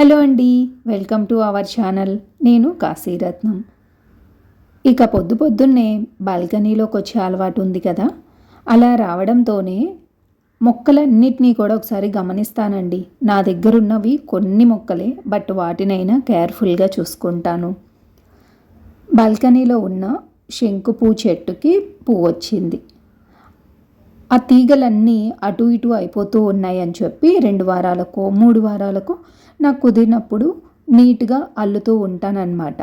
Hello అండి welcome to our channel. నేను కాశీరత్నం. ఇక పొద్దు పొద్దున్నే బాల్కనీలోకి వచ్చే అలవాటు ఉంది కదా? అలా రావడంతోనే మొక్కలన్నిటినీ కూడా ఒకసారి గమనిస్తానండి. నా దగ్గర ఉన్నవి కొన్ని మొక్కలే బట్ వాటినైనా కేర్ఫుల్గా చూసుకుంటాను. బాల్కనీలో ఉన్న శంకుపూ చెట్టుకి పువ్వు వచ్చింది. ఆ తీగలన్నీ అటు ఇటు అయిపోతూ ఉన్నాయని చెప్పి రెండు వారాలకో మూడు వారాలకో నాకు కుదిరినప్పుడు నీట్గా అల్లుతూ ఉంటానన్నమాట.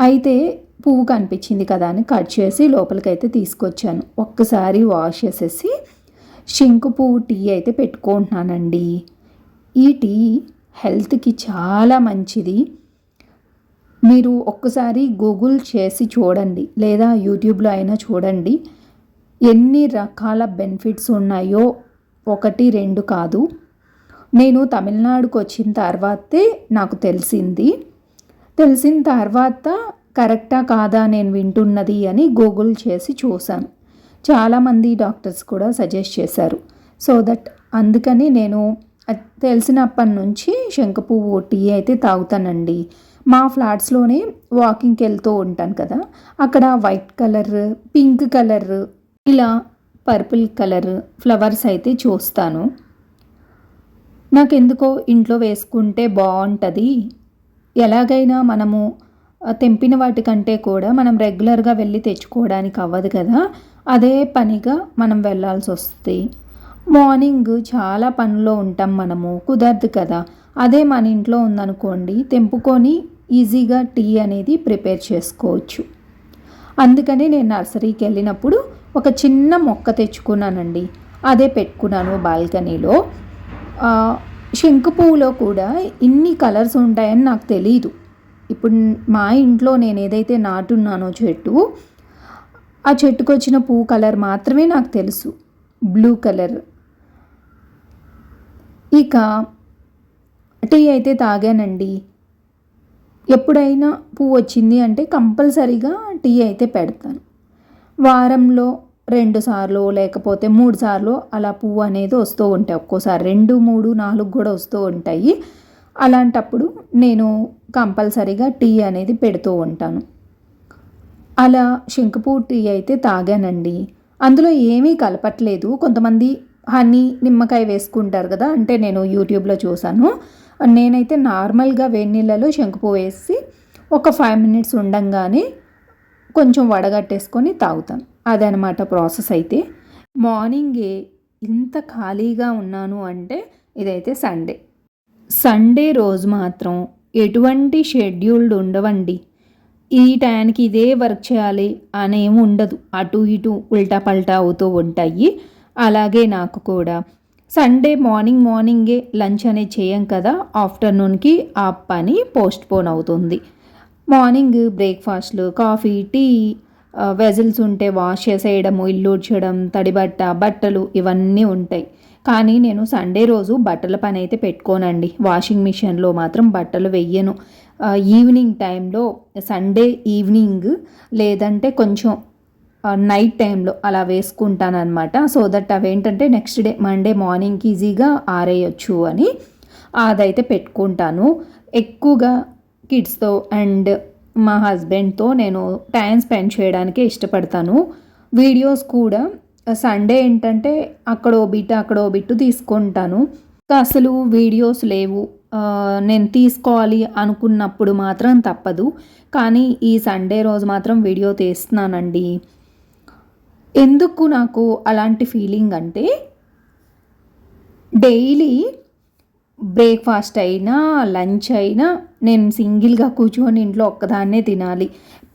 అయితే పువ్వు కనిపించింది కదా అని కట్ చేసి లోపలికైతే తీసుకొచ్చాను. ఒక్కసారి వాష్ చేసేసి శంకు పువ్వు టీ అయితే పెట్టుకుంటున్నానండి. ఈ టీ హెల్త్కి చాలా మంచిది. మీరు ఒక్కసారి గూగుల్ చేసి చూడండి. లేదా యూట్యూబ్లో అయినా చూడండి. ఎన్ని రకాల బెనిఫిట్స్ ఉన్నాయో ఒకటి రెండు కాదు. నేను తమిళనాడుకు వచ్చిన తర్వాతే నాకు తెలిసింది. తెలిసిన తర్వాత కరెక్టా కాదా నేను వింటున్నది అని గూగుల్ చేసి చూశాను. చాలామంది డాక్టర్స్ కూడా సజెస్ట్ చేశారు. సో దట్ అందుకని నేను తెలిసినప్పటి నుంచి శంఖపువ్వు టీ అయితే తాగుతానండి. మా ఫ్లాట్స్లోనే వాకింగ్కి వెళ్తూ ఉంటాను కదా అక్కడ వైట్ కలర్ పింక్ కలర్ ఇలా పర్పుల్ కలర్ ఫ్లవర్స్ అయితే చూస్తాను. నాకెందుకో ఇంట్లో వేసుకుంటే బాగుంటుంది ఎలాగైనా మనము తెంపిన వాటికంటే కూడా మనం రెగ్యులర్గా వెళ్ళి తెచ్చుకోవడానికి అవ్వదు కదా. అదే పనిగా మనం వెళ్ళాల్సి వస్తుంది. మార్నింగ్ చాలా పనిలో ఉంటాం మనము కుదరదు కదా. అదే మన ఇంట్లో ఉందనుకోండి తెంపుకొని ఈజీగా టీ అనేది ప్రిపేర్ చేసుకోవచ్చు. అందుకని నేను నర్సరీకి వెళ్ళినప్పుడు ఒక చిన్న మొక్క తెచ్చుకున్నానండి. అదే పెట్టుకున్నాను బాల్కనీలో. శంకు పువ్వులో కూడా ఇన్ని కలర్స్ ఉంటాయని నాకు తెలియదు ఇప్పుడు మా ఇంట్లో నేను ఏదైతే నాటున్నానో చెట్టు ఆ చెట్టుకు వచ్చిన పువ్వు కలర్ మాత్రమే నాకు తెలుసు. Blue colour. ఇక టీ అయితే తాగానండి. ఎప్పుడైనా పువ్వు వచ్చింది అంటే కంపల్సరీగా టీ అయితే పెడతాను. వారంలో రెండు సార్లు లేకపోతే మూడు సార్లు అలా పువ్వు అనేది వస్తూ ఉంటాయి. ఒక్కోసారి రెండు మూడు నాలుగు కూడా వస్తూ ఉంటాయి. అలాంటప్పుడు నేను కంపల్సరీగా టీ అనేది పెడుతూ ఉంటాను. అలా శంకుపూ టీ అయితే తాగానండి. అందులో ఏమీ కలపట్లేదు. కొంతమంది హనీ నిమ్మకాయ వేసుకుంటారు కదా అంటే నేను యూట్యూబ్లో చూశాను. నేనైతే నార్మల్గా వేడి నీళ్ళలో శంకుపూ వేసి ఒక ఫైవ్ మినిట్స్ ఉండంగానే కొంచెం వడగట్టేసుకొని తాగుతాను. అదనమాట ప్రాసెస్ అయితే. మార్నింగే ఇంత ఖాళీగా ఉన్నాను అంటే ఇదైతే సండే. సండే రోజు మాత్రం ఎటువంటి షెడ్యూల్డ్ ఉండవండి. ఈ టైంకి ఇదే వర్క్ చేయాలి అనేమి ఉండదు. అటు ఇటు ఉల్టా పల్టా అవుతూ ఉంటాయి. అలాగే నాకు కూడా. సండే మార్నింగ్ మార్నింగే లంచ్ అనేది చేయం కదా ఆఫ్టర్నూన్కి ఆ పని పోస్ట్ పోన్ అవుతుంది. మార్నింగ్ బ్రేక్ఫాస్ట్లు కాఫీ టీ వెజిల్స్ ఉంటే వాష్ చేసేయడము ఇల్లు ఉడ్చడం తడిబట్ట బట్టలు ఇవన్నీ ఉంటాయి. కానీ నేను సండే రోజు బట్టల పని అయితే పెట్టుకోనండి. వాషింగ్ మిషన్లో మాత్రం బట్టలు వెయ్యను. ఈవినింగ్ టైంలో సండే ఈవినింగ్ లేదంటే కొంచెం నైట్ టైంలో అలా వేసుకుంటానమాట సో దట్ అవేంటంటే నెక్స్ట్ డే మండే మార్నింగ్కి ఈజీగా ఆరేయచ్చు అని అదైతే పెట్టుకుంటాను. ఎక్కువగా కిడ్స్తో అండ్ మా హస్బెండ్తో నేను టైం స్పెండ్ చేయడానికే ఇష్టపడతాను. వీడియోస్ కూడా సండే ఏంటంటే అక్కడో బిట్ అక్కడో బిట్టు తీసుకుంటాను. అసలు వీడియోస్ లేవు. నేను తీసుకోవాలి అనుకున్నప్పుడు మాత్రం తప్పదు. కానీ ఈ సండే రోజు మాత్రం వీడియో తీస్తున్నానండి. ఎందుకు నాకు అలాంటి ఫీలింగ్ అంటే డైలీ బ్రేక్ఫాస్ట్ అయినా లంచ్ అయినా నేను సింగిల్గా కూర్చొని ఇంట్లో ఒక్కదాన్నే తినాలి.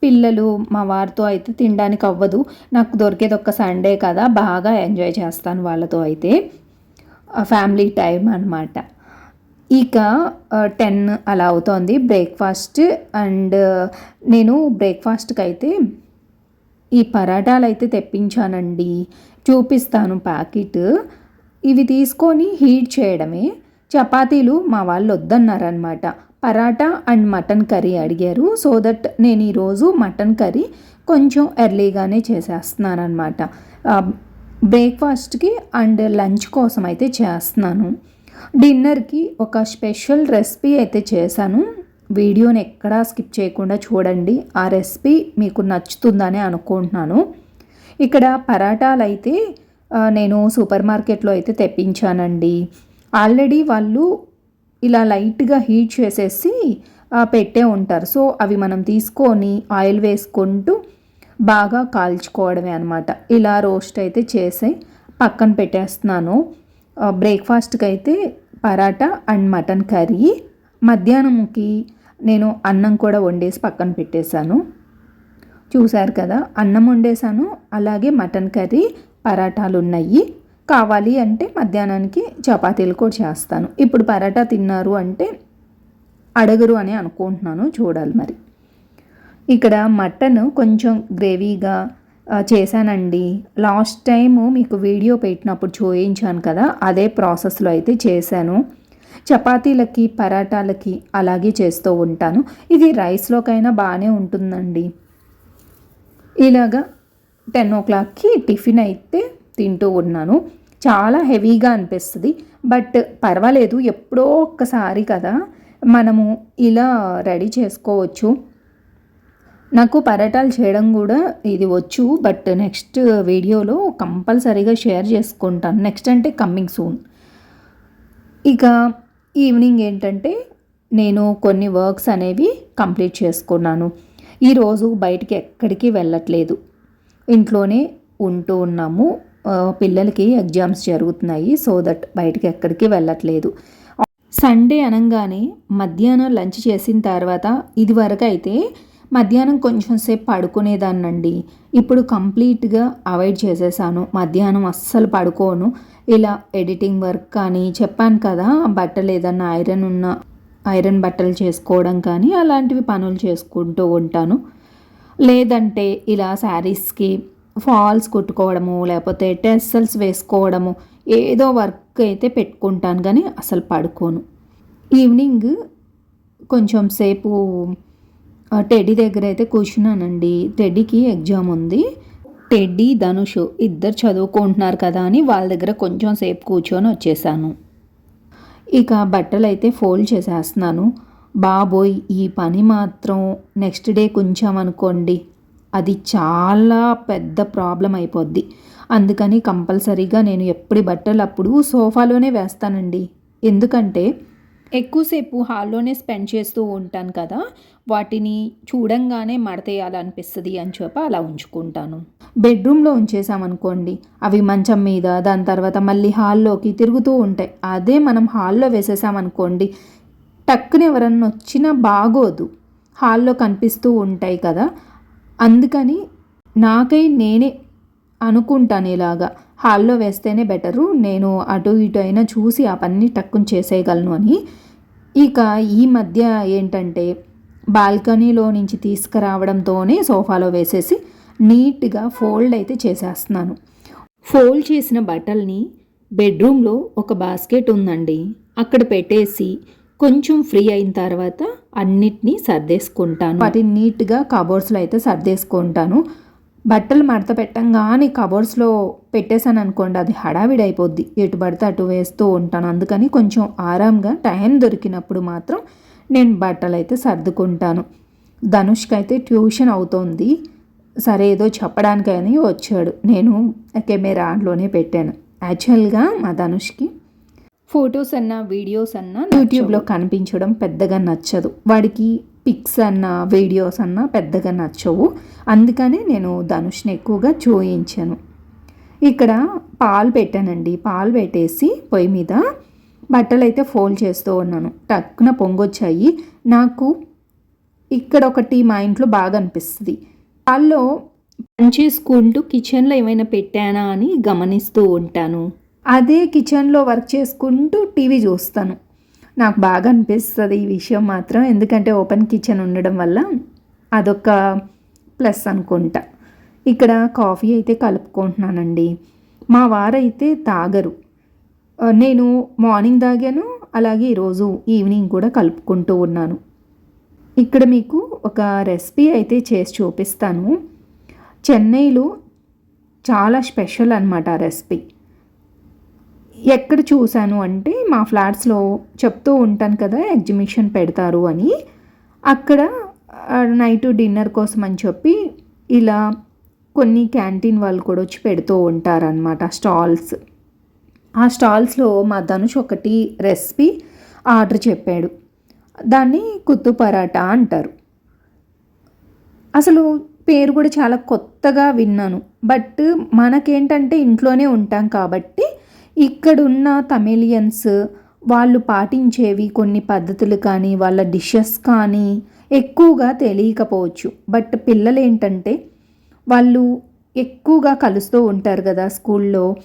పిల్లలు మా వారితో అయితే తినడానికి అవ్వదు. నాకు దొరికేది ఒక్క సండే కదా బాగా ఎంజాయ్ చేస్తాను వాళ్ళతో అయితే. ఫ్యామిలీ టైం అనమాట ఇక టెన్ అలా అవుతోంది బ్రేక్ఫాస్ట్ అండ్ నేను బ్రేక్ఫాస్ట్కి అయితే ఈ పరాటాలు అయితే తెప్పించానండి. చూపిస్తాను ప్యాకెట్. ఇవి తీసుకొని హీట్ చేయడమే. చపాతీలు మా వాళ్ళు వద్దన్నారనమాట పరాటా అండ్ మటన్ కర్రీ అడిగారు. సో దట్ నేను ఈరోజు మటన్ కర్రీ కొంచెం ఎర్లీగానే చేసేస్తున్నాను అనమాట బ్రేక్ఫాస్ట్కి అండ్ లంచ్ కోసం అయితే చేస్తున్నాను. డిన్నర్కి ఒక స్పెషల్ రెసిపీ అయితే చేశాను. వీడియోని ఎక్కడా స్కిప్ చేయకుండా చూడండి. ఆ రెసిపీ మీకు నచ్చుతుందని అనుకుంటున్నాను. ఇక్కడ పరాటాలు అయితే నేను సూపర్ మార్కెట్లో అయితే తెప్పించానండి. ఆల్రెడీ వాళ్ళు ఇలా లైట్గా హీట్ చేసేసి పెట్టే ఉంటారు. సో అవి మనం తీసుకొని ఆయిల్ వేసుకుంటూ బాగా కాల్చుకోవడమే అనమాట ఇలా రోస్ట్ అయితే చేసి పక్కన పెట్టేస్తున్నాను. బ్రేక్ఫాస్ట్కి అయితే పరాటా అండ్ మటన్ కర్రీ. మధ్యాహ్నంకి నేను అన్నం కూడా వండేసి పక్కన పెట్టేశాను. చూశారు కదా అన్నం వండేసాను అలాగే మటన్ కర్రీ పరాటాలు ఉన్నాయి కావాలి అంటే మధ్యాహ్నానికి చపాతీలు కూడా చేస్తాను. ఇప్పుడు పరాటా తిన్నారు అంటే అడగరు అని అనుకుంటున్నాను చూడాలి మరి. ఇక్కడ మటన్ కొంచెం గ్రేవీగా చేశానండి. లాస్ట్ టైము మీకు వీడియో పెట్టినప్పుడు చూయించాను కదా అదే ప్రాసెస్లో అయితే చేశాను. చపాతీలకి పరాటాలకి అలాగే చేస్తూ ఉంటాను. ఇది రైస్లోకైనా బాగానే ఉంటుందండి. ఇలాగా టెన్ ఓ క్లాక్కి టిఫిన్ అయితే తింటూ ఉన్నాను. చాలా హెవీగా అనిపిస్తుంది. బట్ పర్వాలేదు ఎప్పుడో ఒక్కసారి కదా మనము ఇలా రెడీ చేసుకోవచ్చు. నాకు పరాటాలు చేయడం కూడా ఇది వచ్చు. బట్ నెక్స్ట్ వీడియోలో కంపల్సరీగా షేర్ చేసుకుంటాను. నెక్స్ట్ అంటే కమ్మింగ్ సూన్. ఇక ఈవినింగ్ ఏంటంటే నేను కొన్ని వర్క్స్ అనేవి కంప్లీట్ చేసుకున్నాను. ఈరోజు బయటికి ఎక్కడికి వెళ్ళట్లేదు. ఇంట్లోనే ఉంటూ ఉన్నాము. పిల్లలకి ఎగ్జామ్స్ జరుగుతున్నాయి సో దట్ బయటికి ఎక్కడికి వెళ్ళట్లేదు. సండే అనగానే మధ్యాహ్నం లంచ్ చేసిన తర్వాత ఇది వరకు అయితే మధ్యాహ్నం కొంచెం సేపు పడుకునేదాన్నండి. ఇప్పుడు కంప్లీట్గా అవాయిడ్ చేసేసాను. మధ్యాహ్నం అస్సలు పడుకోను. ఇలా ఎడిటింగ్ వర్క్ కానీ చెప్పాను కదా బట్టలు ఏదన్నా ఐరన్ ఉన్న ఐరన్ బట్టలు చేసుకోవడం కానీ అలాంటివి పనులు చేసుకుంటూ ఉంటాను. లేదంటే ఇలా శారీస్కి ఫాల్స్ కుట్టుకోవడము లేకపోతే టెస్సల్స్ వేసుకోవడము ఏదో వర్క్ అయితే పెట్టుకుంటాను కానీ అసలు పడుకోను. ఈవినింగ్ కొంచెం సేపు టెడ్డీ దగ్గర అయితే కూర్చున్నానండి. టెడ్డీకి ఎగ్జామ్ ఉంది. టెడ్డీ ధనుష్ ఇద్దరు చదువుకుంటున్నారు కదా అని వాళ్ళ దగ్గర కొంచెం సేపు కూర్చొని వచ్చేసాను. ఇక బట్టలు అయితే ఫోల్డ్ చేసేస్తున్నాను. బాబోయ్ ఈ పని మాత్రం నెక్స్ట్ డే కొంచెం అనుకోండి. అది చాలా పెద్ద ప్రాబ్లం అయిపోద్ది. అందుకని కంపల్సరీగా నేను ఎప్పుడు బట్టలు అప్పుడు సోఫాలోనే వేస్తానండి. ఎందుకంటే ఎక్కువసేపు హాల్లోనే స్పెండ్ చేస్తూ ఉంటాను కదా వాటిని చూడంగానే మడతేయాలనిపిస్తుంది అని చెప్పి అలా ఉంచుకుంటాను. బెడ్రూమ్లో ఉంచేసామనుకోండి అవి మంచం మీద దాని తర్వాత మళ్ళీ హాల్లోకి తిరుగుతూ ఉంటాయి. అదే మనం హాల్లో వేసేసామనుకోండి టక్కున ఎవరన్నా వచ్చినా బాగోదు. హాల్లో కనిపిస్తూ ఉంటాయి కదా అందుకని నాకై నేనే అనుకుంటాను ఇలాగా హాల్లో వేస్తేనే బెటరు నేను అటు ఇటు అయినా చూసి ఆ పని టక్కుని చేసేయగలను అని. ఇక ఈ మధ్య ఏంటంటే బాల్కనీలో నుంచి తీసుకురావడంతోనే సోఫాలో వేసేసి నీట్గా ఫోల్డ్ అయితే చేసేస్తున్నాను. ఫోల్డ్ చేసిన బట్టల్ని బెడ్రూమ్లో ఒక బాస్కెట్ ఉందండి. అక్కడ పెట్టేసి కొంచెం ఫ్రీ అయిన తర్వాత అన్నిటినీ సర్దేసుకుంటాను. వాటిని నీట్గా కబోర్డ్స్లో అయితే సర్దేసుకుంటాను. బట్టలు మడత పెట్టంగానే కబోర్డ్స్లో పెట్టేశాను అనుకోండి అది హడావిడి అయిపోద్ది. ఎటు పడితే అటు వేస్తూ ఉంటాను. అందుకని కొంచెం ఆరాంగా టైం దొరికినప్పుడు మాత్రం నేను బట్టలు అయితే సర్దుకుంటాను. ధనుష్కి అయితే ట్యూషన్ అవుతోంది. సరే ఏదో చెప్పడానికని వచ్చాడు. నేను కెమెరాలోనే పెట్టాను. యాక్చువల్గా మా ధనుష్కి ఫొటోస్ అన్న వీడియోస్ అన్న యూట్యూబ్లో కనిపించడం పెద్దగా నచ్చదు. వాడికి పిక్స్ అన్న వీడియోస్ అన్న పెద్దగా నచ్చవు. అందుకనే నేను ధనుష్ని ఎక్కువగా చూయించాను. ఇక్కడ పాలు పెట్టానండి. పాలు పెట్టేసి పొయ్యి మీద బట్టలు అయితే ఫోల్డ్ చేస్తూ ఉన్నాను. టక్కున పొంగొచ్చాయి. నాకు ఇక్కడ ఒకటి మా ఇంట్లో బాగా అనిపిస్తుంది. పాల్లో పనిచేసుకుంటూ కిచెన్లో ఏమైనా పెట్టానా అని గమనిస్తూ ఉంటాను. అదే కిచెన్లో వర్క్ చేసుకుంటూ టీవీ చూస్తాను. నాకు బాగా అనిపిస్తుంది ఈ విషయం మాత్రం. ఎందుకంటే ఓపెన్ కిచెన్ ఉండడం వల్ల అదొక ప్లస్ అనుకుంటా. ఇక్కడ కాఫీ అయితే కలుపుకుంటున్నానండి. మా వారైతే తాగరు. నేను మార్నింగ్ తాగాను అలాగే ఈరోజు ఈవినింగ్ కూడా కలుపుకుంటూ ఉన్నాను. ఇక్కడ మీకు ఒక రెసిపీ అయితే చేసి చూపిస్తాను. చెన్నైలో చాలా స్పెషల్ అనమాట ఆ రెసిపీ. ఎక్కడ చూశాను అంటే మా ఫ్లాట్స్లో చెప్తూ ఉంటాను కదా ఎగ్జిబిషన్ పెడతారు అని. అక్కడ నైట్ డిన్నర్ కోసం అని చెప్పి ఇలా కొన్ని క్యాంటీన్ వాళ్ళు కూడా వచ్చి పెడుతూ ఉంటారనమాట స్టాల్స్. ఆ స్టాల్స్లో మా ధనుష్ ఒకటి రెసిపీ ఆర్డర్ చెప్పాడు. దాన్ని కుత్తు పరాటా అంటారు. అసలు పేరు కూడా చాలా కొత్తగా విన్నాను. బట్ మనకేంటంటే ఇంట్లోనే ఉంటాం కాబట్టి ఇక్కడున్న తమిళియన్స్ వాళ్ళు పాటించేవి కొన్ని పద్ధతులు కానీ వాళ్ళ డిషెస్ కానీ ఎక్కువగా తెలియకపోవచ్చు. బట్ పిల్లలు ఏంటంటే వాళ్ళు ఎక్కువగా కలుస్తూ ఉంటారు కదా స్కూల్లో.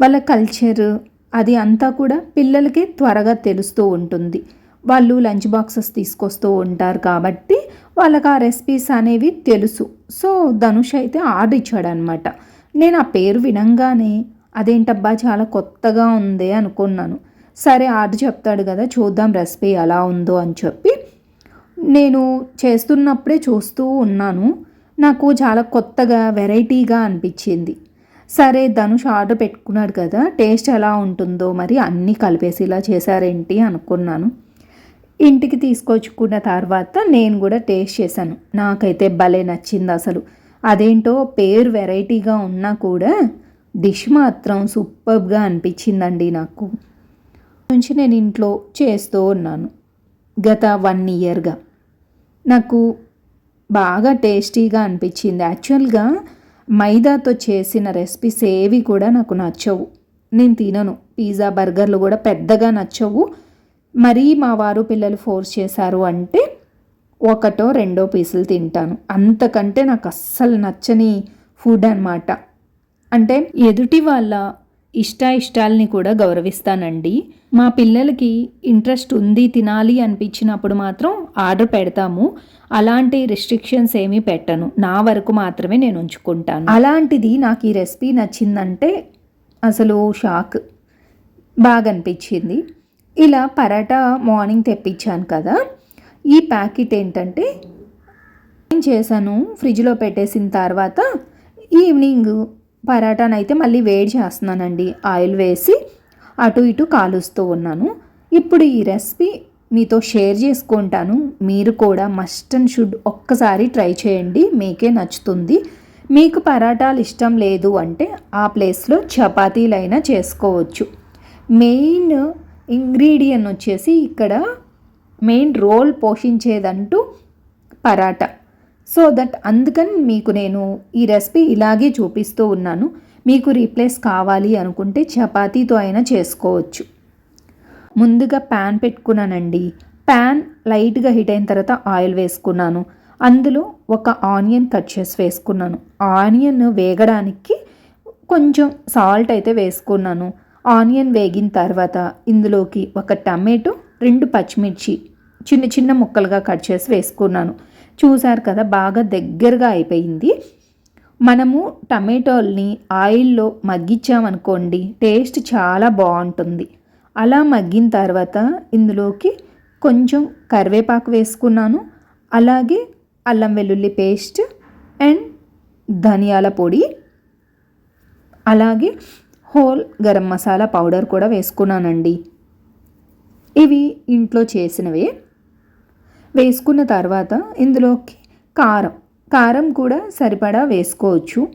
వాళ్ళ కల్చర్ అది అంతా కూడా పిల్లలకి త్వరగా తెలుస్తూ ఉంటుంది. వాళ్ళు లంచ్ బాక్సెస్ తీసుకొస్తూ ఉంటారు కాబట్టి వాళ్ళకి ఆ రెసిపీస్ అనేవి తెలుసు. సో ధనుష్ అయితే ఆర్డర్ ఇచ్చాడనమాట. నేను ఆ పేరు వినంగానే అదేంటబ్బా చాలా కొత్తగా ఉంది అనుకున్నాను. సరే ఆర్డర్ చెప్తాడు కదా చూద్దాం రెసిపీ ఎలా ఉందో అని చెప్పి నేను చేస్తున్నప్పుడే చూస్తూ ఉన్నాను. నాకు చాలా కొత్తగా వెరైటీగా అనిపించింది. సరే ధనుష్ ఆర్డర్ పెట్టుకున్నాడు కదా టేస్ట్ ఎలా ఉంటుందో మరి అన్నీ కలిపేసి ఇలా చేశారేంటి అనుకున్నాను. ఇంటికి తీసుకొచ్చుకున్న తర్వాత నేను కూడా టేస్ట్ చేశాను. నాకైతే భలే నచ్చింది అసలు. అదేంటో పేరు వెరైటీగా ఉన్నా కూడా డిష్ మాత్రం సూపర్గా అనిపించిందండి నాకు. నుంచి నేను ఇంట్లో చేస్తూ ఉన్నాను గత వన్ ఇయర్గా. నాకు బాగా టేస్టీగా అనిపించింది. యాక్చువల్గా మైదాతో చేసిన రెసిపీస్ ఏవి కూడా నాకు నచ్చవు. నేను తినను. పిజ్జా బర్గర్లు కూడా పెద్దగా నచ్చవు. మరీ మా వారు పిల్లలు ఫోర్స్ చేశారు అంటే ఒకటో రెండో పీసులు తింటాను. అంతకంటే నాకు అస్సలు నచ్చని ఫుడ్ అనమాట అంటే ఎదుటి వాళ్ళ ఇష్ట ఇష్టాలని కూడా గౌరవిస్తానండి. మా పిల్లలకి ఇంట్రెస్ట్ ఉంది తినాలి అనిపించినప్పుడు మాత్రం ఆర్డర్ పెడతాము. అలాంటి రిస్ట్రిక్షన్స్ ఏమీ పెట్టను. నా వరకు మాత్రమే నేను ఉంచుకుంటాను. అలాంటిది నాకు ఈ రెసిపీ నచ్చిందంటే అసలు షాక్. బాగా అనిపించింది ఇలా పరాటా మార్నింగ్ తెప్పించాను కదా. ఈ ప్యాకెట్ ఏంటంటే నేను చేశాను? ఫ్రిడ్జ్లో పెట్టేసిన తర్వాత ఈవినింగ్ పరాటానైతే మళ్ళీ వేడి చేస్తున్నానండి. ఆయిల్ వేసి అటు ఇటు కాలుస్తూ ఉన్నాను. ఇప్పుడు ఈ రెసిపీ మీతో షేర్ చేసుకుంటాను. మీరు కూడా మస్ట్ అండ్ షుడ్ ఒక్కసారి ట్రై చేయండి. మీకే నచ్చుతుంది. మీకు పరాటాలు ఇష్టం లేదు అంటే ఆ ప్లేస్లో చపాతీలైనా చేసుకోవచ్చు. మెయిన్ ఇంగ్రీడియంట్ వచ్చేసి ఇక్కడ మెయిన్ రోల్ పోషించేదంటూ పరాటా. సో దట్ అందుకని మీకు నేను ఈ రెసిపీ ఇలాగే చూపిస్తూ ఉన్నాను. మీకు రీప్లేస్ కావాలి అనుకుంటే చపాతీతో అయినా చేసుకోవచ్చు. ముందుగా ప్యాన్ పెట్టుకున్నానండి. ప్యాన్ లైట్గా హీట్ అయిన తర్వాత ఆయిల్ వేసుకున్నాను. అందులో ఒక ఆనియన్ కట్ చేసి వేసుకున్నాను. ఆనియన్ వేగడానికి కొంచెం సాల్ట్ అయితే వేసుకున్నాను. ఆనియన్ వేగిన తర్వాత ఇందులోకి ఒక టమాటో రెండు పచ్చిమిర్చి చిన్న చిన్న ముక్కలుగా కట్ చేసి వేసుకున్నాను. చూసారు కదా బాగా దగ్గరగా అయిపోయింది. మనము టమాటోల్ని ఆయిల్లో మగ్గించామనుకోండి టేస్ట్ చాలా బాగుంటుంది. అలా మగ్గిన తర్వాత ఇందులోకి కొంచెం కరివేపాకు వేసుకున్నాను. అలాగే అల్లం వెల్లుల్లి పేస్ట్ అండ్ ధనియాల పొడి. అలాగే హోల్ గరం మసాలా పౌడర్ కూడా వేసుకున్నానండి. ఇవి ఇంట్లో చేసినవే. వేసుకున్న తర్వాత ఇందులోకి కారం. కారం కూడా సరిపడా వేసుకోవచ్చు.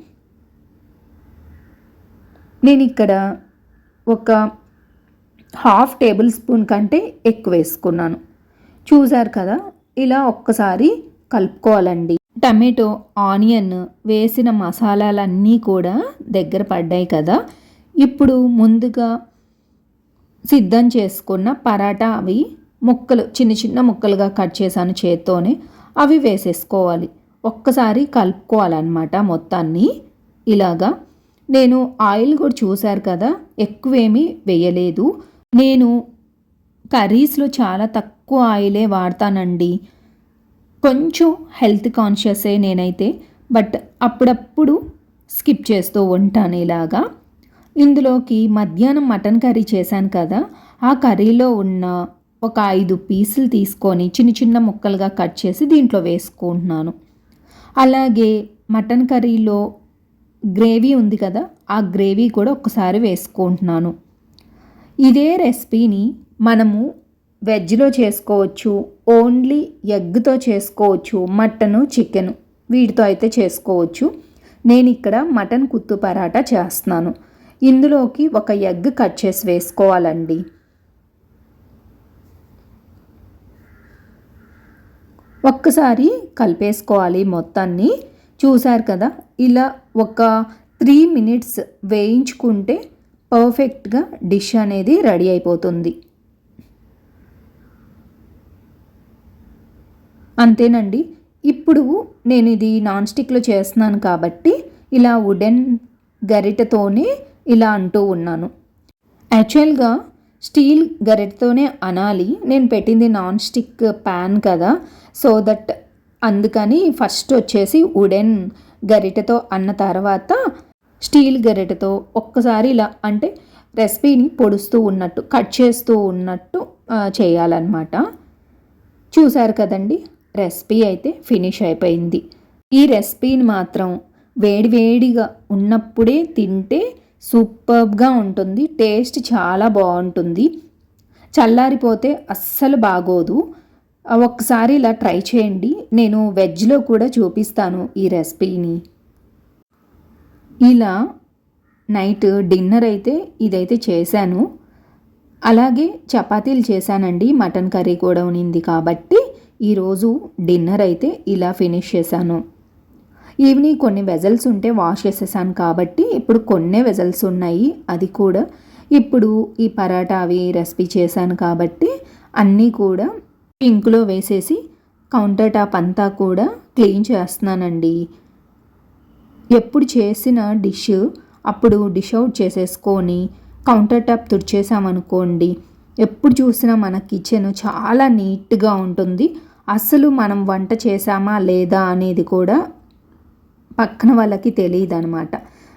నేను ఇక్కడ ఒక హాఫ్ టేబుల్ స్పూన్ కంటే ఎక్కువ వేసుకున్నాను. చూసారు కదా ఇలా ఒక్కసారి కలుపుకోవాలండి. టమాటో ఆనియన్ వేసిన మసాలాలన్నీ కూడా దగ్గర పడ్డాయి కదా. ఇప్పుడు ముందుగా సిద్ధం చేసుకున్న పరాటా అవి ముక్కలు చిన్న చిన్న ముక్కలుగా కట్ చేశాను చేత్తోనే. అవి వేసేసుకోవాలి. ఒక్కసారి కలుపుకోవాలన్నమాట మొత్తాన్ని. ఇలాగా. నేను ఆయిల్ కూడా చూశారు కదా ఎక్కువేమీ వేయలేదు. నేను కర్రీస్లో చాలా తక్కువ ఆయిలే వాడతానండి. కొంచెం హెల్త్ కాన్షియసే నేనైతే బట్ అప్పుడప్పుడు స్కిప్ చేస్తూ ఉంటాను ఇలాగా. ఇందులోకి మధ్యాహ్నం మటన్ కర్రీ చేశాను కదా ఆ కర్రీలో ఉన్న ఒక ఐదు పీసులు తీసుకొని చిన్న చిన్న ముక్కలుగా కట్ చేసి దీంట్లో వేసుకుంటున్నాను. అలాగే మటన్ కర్రీలో గ్రేవీ ఉంది కదా ఆ గ్రేవీ కూడా ఒకసారి వేసుకుంటున్నాను. ఇదే రెసిపీని మనము వెజ్లో చేసుకోవచ్చు ఓన్లీ ఎగ్తో చేసుకోవచ్చు మటను చికెను వీటితో అయితే చేసుకోవచ్చు. నేను ఇక్కడ మటన్ కుత్తు పరాటా చేస్తున్నాను. ఇందులోకి ఒక ఎగ్ కట్ చేసి వేసుకోవాలండి. ఒక్కసారి కలిపేసుకోవాలి మొత్తాన్ని. చూశారు కదా ఇలా ఒక త్రీ మినిట్స్ వేయించుకుంటే పర్ఫెక్ట్గా డిష్ అనేది రెడీ అయిపోతుంది. అంతేనండి ఇప్పుడు నేను ఇది నాన్ స్టిక్లో చేస్తున్నాను కాబట్టి ఇలా వుడెన్ గరిటతోనే ఇలా అంటూ ఉన్నాను. యాక్చువల్గా స్టీల్ గరిటతోనే అనాలి. నేను పెట్టింది నాన్ స్టిక్ ప్యాన్ కదా. సో దట్ అందుకని ఫస్ట్ వచ్చేసి వుడెన్ గరిటెతో అన్న తర్వాత స్టీల్ గరిటెతో ఒక్కసారి ఇలా అంటే రెసిపీని పొడుస్తూ ఉన్నట్టు కట్ చేస్తూ ఉన్నట్టు చేయాలన్నమాట. చూశారు కదండి? రెసిపీ అయితే ఫినిష్ అయిపోయింది. ఈ రెసిపీని మాత్రం వేడివేడిగా ఉన్నప్పుడే తింటే సూపర్గా ఉంటుంది. టేస్ట్ చాలా బాగుంటుంది. చల్లారిపోతే అస్సలు బాగోదు. ఒక్కసారి ఇలా ట్రై చేయండి. నేను వెజ్లో కూడా చూపిస్తాను ఈ రెసిపీని. ఇలా నైట్ డిన్నర్ అయితే ఇదైతే చేశాను. అలాగే చపాతీలు చేశానండి. మటన్ కర్రీ కూడా ఉనింది కాబట్టి ఈరోజు డిన్నర్ అయితే ఇలా ఫినిష్ చేశాను. ఈవినింగ్ కొన్ని వెజల్స్ ఉంటే వాష్ చేసేసాను కాబట్టి ఇప్పుడు కొన్ని వెజల్స్ ఉన్నాయి అది కూడా. ఇప్పుడు ఈ పరాటా అవి రెసిపీ చేశాను కాబట్టి అన్నీ కూడా పింక్లో వేసేసి కౌంటర్ టాప్ అంతా కూడా క్లీన్ చేస్తున్నానండి. ఎప్పుడు చేసిన డిష్ అప్పుడు డిష్ అవుట్ చేసేసుకొని కౌంటర్ టాప్ తుడిచేసామనుకోండి ఎప్పుడు చూసినా మన కిచెన్ చాలా నీట్గా ఉంటుంది. అసలు మనం వంట చేసామా లేదా అనేది కూడా పక్కన వాళ్ళకి తెలియదు అనమాట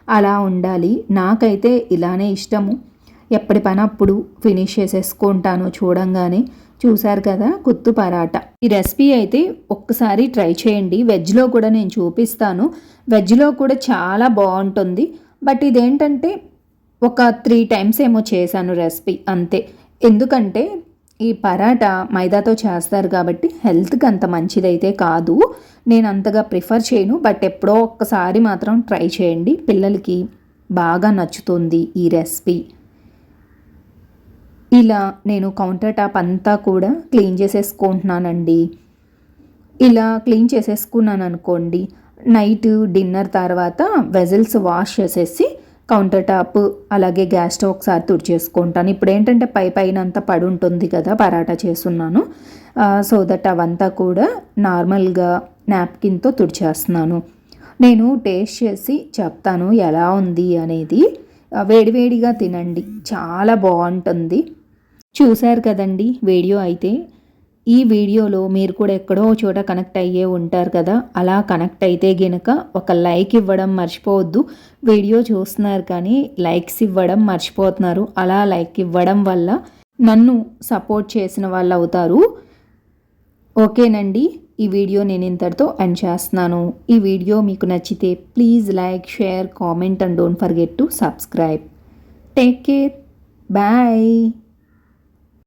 అలా ఉండాలి. నాకైతే ఇలానే ఇష్టము. ఎప్పటి పని అప్పుడు ఫినిష్ చేసేసుకుంటాను చూడంగానే చూశారు కదా కుత్తు పరాటా. ఈ రెసిపీ అయితే ఒక్కసారి ట్రై చేయండి. వెజ్లో కూడా నేను చూపిస్తాను. వెజ్లో కూడా చాలా బాగుంటుంది. బట్ ఇదేంటంటే ఒక త్రీ టైమ్స్ ఏమో చేశాను రెసిపీ అంతే. ఎందుకంటే ఈ పరాటా మైదాతో చేస్తారు కాబట్టి హెల్త్కి అంత మంచిదైతే కాదు. నేను అంతగా ప్రిఫర్ చేయను. బట్ ఎప్పుడో ఒక్కసారి మాత్రం ట్రై చేయండి. పిల్లలకి బాగా నచ్చుతుంది ఈ రెసిపీ. ఇలా నేను కౌంటర్ టాప్ అంతా కూడా క్లీన్ చేసేసుకుంటున్నానండి. ఇలా క్లీన్ చేసేసుకున్నాను అనుకోండి నైట్ డిన్నర్ తర్వాత వెజల్స్ వాష్ చేసేసి కౌంటర్ టాప్ అలాగే గ్యాస్ స్టవ్ ఒకసారి తుడిచేసుకుంటాను. ఇప్పుడు ఏంటంటే పై పైన అంతా పడి ఉంటుంది కదా పరాటా చేస్తున్నాను. సో దట్ అవంతా కూడా నార్మల్గా నాప్కిన్తో తుడిచేస్తున్నాను. నేను టేస్ట్ చేసి చెప్తాను ఎలా ఉంది అనేది. వేడివేడిగా తినండి చాలా బాగుంటుంది. చూశారు కదండి వీడియో అయితే. ఈ వీడియోలో మీరు కూడా ఎక్కడో చోట కనెక్ట్ అయ్యే ఉంటారు కదా? అలా కనెక్ట్ అయితే గినక ఒక లైక్ ఇవ్వడం మర్చిపోవద్దు. వీడియో చూస్తున్నారు కానీ లైక్స్ ఇవ్వడం మర్చిపోతున్నారు. అలా లైక్ ఇవ్వడం వల్ల నన్ను సపోర్ట్ చేసిన వాళ్ళు అవుతారు. ఓకేనండి. ఈ వీడియో నేను ఇంతటితో ఎండ్ చేస్తున్నాను. ఈ వీడియో మీకు నచ్చితే please like share comment and don't forget to subscribe take care bye